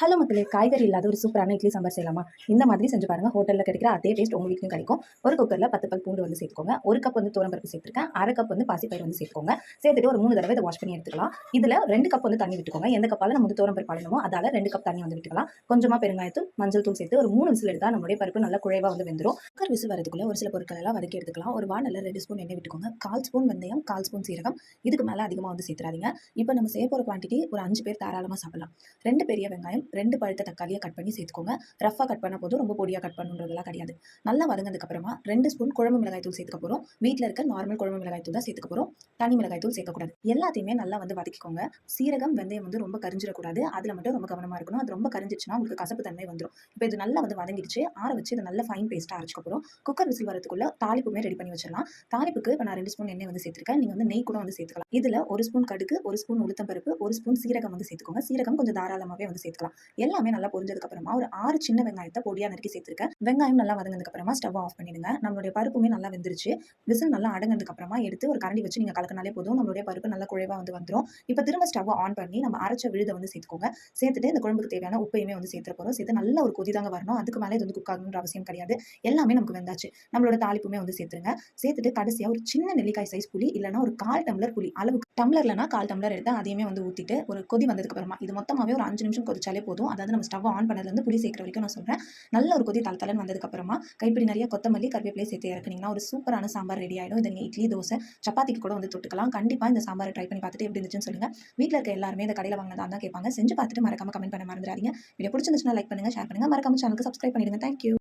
Hello மக்களே காய்கறி இல்லாத ஒரு சூப்பரான இட்லி சாம்பார் செய்யலாமா? இந்த மாதிரி செஞ்சு பாருங்கள் ஹோட்டலில் கிடைக்கிற அதே டேஸ்ட் உங்கள் வீட்லையும் கிடைக்கும். ஒரு குக்கரில் பத்து பல் பூண்டு வந்து சேர்த்துக்கோங்க. ஒரு கப் வந்து பருப்பு சேர்த்துருக்கேன். அரை கப் வந்து பாசிப்பயிர் வந்து சேர்த்துக்கோங்க. சேர்த்துட்டு ஒரு மூணு தடவை இதை வாஷ் பண்ணி எடுத்துக்கலாம். இதில் ரெண்டு கப் வந்து தண்ணி விட்டுக்கோங்க. எந்த கப்பால் நம்ம வந்து பருப்பு அழணுமோ அதால் ரெண்டு கப் தண்ணி வந்து விட்டுக்கலாம். கொஞ்சமாக பெருங்காயத்தூள் மஞ்சள் தூள் சேர்த்து ஒரு மூணு விசில் எடுத்தால் நம்மளுடைய பருப்பு நல்லா குழைவாக வந்து வெந்துடும் குக்கர் விசில் வரதுக்குள்ள ஒரு சில பொருட்கள் எல்லாம் வதக்கி எடுத்துக்கலாம். ஒரு வானல ரெண்டு ஸ்பூன் எண்ணெய் விட்டுக்கோங்க. கால் ஸ்பூன் வெந்தயம் கால் ஸ்பூன் சீரகம். இதுக்கு மேலே அதிகமாக வந்து சேர்த்துறாதீங்க. இப்போ நம்ம செய்ய போகிற குவான்டிட்டி ஒரு அஞ்சு பேர் தாராளமாக சாப்பிடலாம். ரெண்டு பெரிய வெங்காயம் ரெண்டு பழுத்த தக்காளியை கட் பண்ணி சேர்த்துக்கோங்க. ரஃபாக கட் பண்ண போதும். ரொம்ப பொடியாக கட் பண்ணுன்றதெல்லாம் கிடையாது. நல்லா வதங்கினதுக்கப்புறமா ரெண்டு ஸ்பூன் குழம்பு மிளகாய் தூள் சேர்த்துக்க போகிறோம் வீட்டில் இருக்க நார்மல் குழம்பு மிளகாய் தூள் தான் சேர்த்துக்க போகிறோம் தனி மிளகாய் தூள் சேர்க்கக்கூடாது. எல்லாத்தையுமே நல்லா வந்து வதக்கிக்கோங்க. சீரகம் வெந்தயம் வந்து ரொம்ப கரிஞ்சிடக்கூடாது. அதில் மட்டும் ரொம்ப கவனமாக இருக்கணும். அது ரொம்ப கரிஞ்சிச்சுன்னா உங்களுக்கு கசப்பு தன்மை வந்துடும் இப்போ இது நல்லா வந்து வதங்கிடுச்சு. ஆற வச்சு இதை நல்ல ஃபைன் பேஸ்ட்டாக அரைச்சிக்க போகிறோம் குக்கர் விசில் வரதுக்குள்ள தாளிப்புமே ரெடி பண்ணி வச்சிடலாம். தாளிப்புக்கு இப்போ நான் ரெண்டு ஸ்பூன் எண்ணெய் வந்து சேர்த்துருக்கேன். நீங்கள் வந்து நெய் கூட வந்து சேர்த்துக்கலாம். இதில் ஒரு ஸ்பூன் கடுகு ஒரு ஸ்பூன் உளுத்தம் பருப்பு ஒரு ஸ்பூன் சீரகம் வந்து சேர்த்துக்கோங்க. சீரகம் கொஞ்சம் தாராளமாகவே வந்து சேர்த்துக்கலாம். எல்லாமே நல்லா பொரிஞ்சதுக்கு அப்புறமா ஒரு ஆறு சின்ன வெங்காயத்தை பொடியாக நறுக்கி சேர்த்துருக்கேன். வெங்காயம் நல்லா வதங்கினதுக்கு அப்புறமா ஸ்டவ் ஆஃப் பண்ணிடுங்க. நம்மளுடைய பருப்புமே நல்லா வெந்துருச்சு. விசில் நல்லா அடங்கினதுக்கு அப்புறமா எடுத்து ஒரு கரண்டி வச்சு நீங்கள் கலக்கினாலே போதும். நம்மளுடைய பருப்பு நல்லா குழைவாக வந்து வந்துடும் இப்போ திரும்ப ஸ்டவ் ஆன் பண்ணி நம்ம அரைச்ச விழுதை வந்து சேர்த்துக்கோங்க. சேர்த்துட்டு இந்த குழம்புக்கு தேவையான உப்பையுமே வந்து சேர்த்து போகிறோம் சேர்த்து நல்ல ஒரு கொதி தாங்க வரணும். அதுக்கு மேலே இது வந்து குக் ஆகணுன்ற அவசியம் கிடையாது. எல்லாமே நமக்கு வெந்தாச்சு. நம்மளோட தாளிப்புமே வந்து சேர்த்துருங்க. சேர்த்துட்டு கடைசியாக ஒரு சின்ன நெல்லிக்காய் சைஸ் புளி இல்லைனா ஒரு கால் டம்ளர் புளி அளவுக்கு டம்ளர்லனா கால் டம்ளர் எடுத்து அதையுமே வந்து ஊற்றிட்டு ஒரு கொதி வந்ததுக்கு அப்புறமா இது மொத்தமாகவே ஒரு அஞ்சு நிமிஷம் கொதிச்சாலே போதும். அதாவது நம்ம ஸ்டவ் ஆன் பண்ணதுலேருந்து புளி சேர்க்குற வரைக்கும் நான் சொல்கிறேன் நல்ல ஒரு கொதி தலை தலைன்னு வந்ததுக்கு அப்புறமா கைப்பிடி நிறைய கொத்தமல்லி கருவேப்பிலை சேர்த்து இறக்குனீங்கன்னா ஒரு சூப்பரான சாம்பார் ரெடி ஆகிடும் இதை நீங்கள் இட்லி தோசை சப்பாத்திக்கு கூட வந்து தொட்டுக்கலாம். கண்டிப்பாக இந்த சாம்பாரை ட்ரை பண்ணி பார்த்துட்டு எப்படி இருந்துச்சுன்னு சொல்லுங்கள் வீட்டில் இருக்க எல்லாருமே இந்த கடையில் வாங்கினதாக தான் கேட்பாங்க. செஞ்சு பார்த்துட்டு மறக்காம கமெண்ட் பண்ண மறந்துடாதீங்க. வீடியோ பிடிச்சிருந்துச்சுன்னா லைக் பண்ணுங்கள் ஷேர் பண்ணுங்கள் மறக்காம சேனலுக்கு சப்ஸ்கிரைப் பண்ணிடுங்க. தேங்க்யூ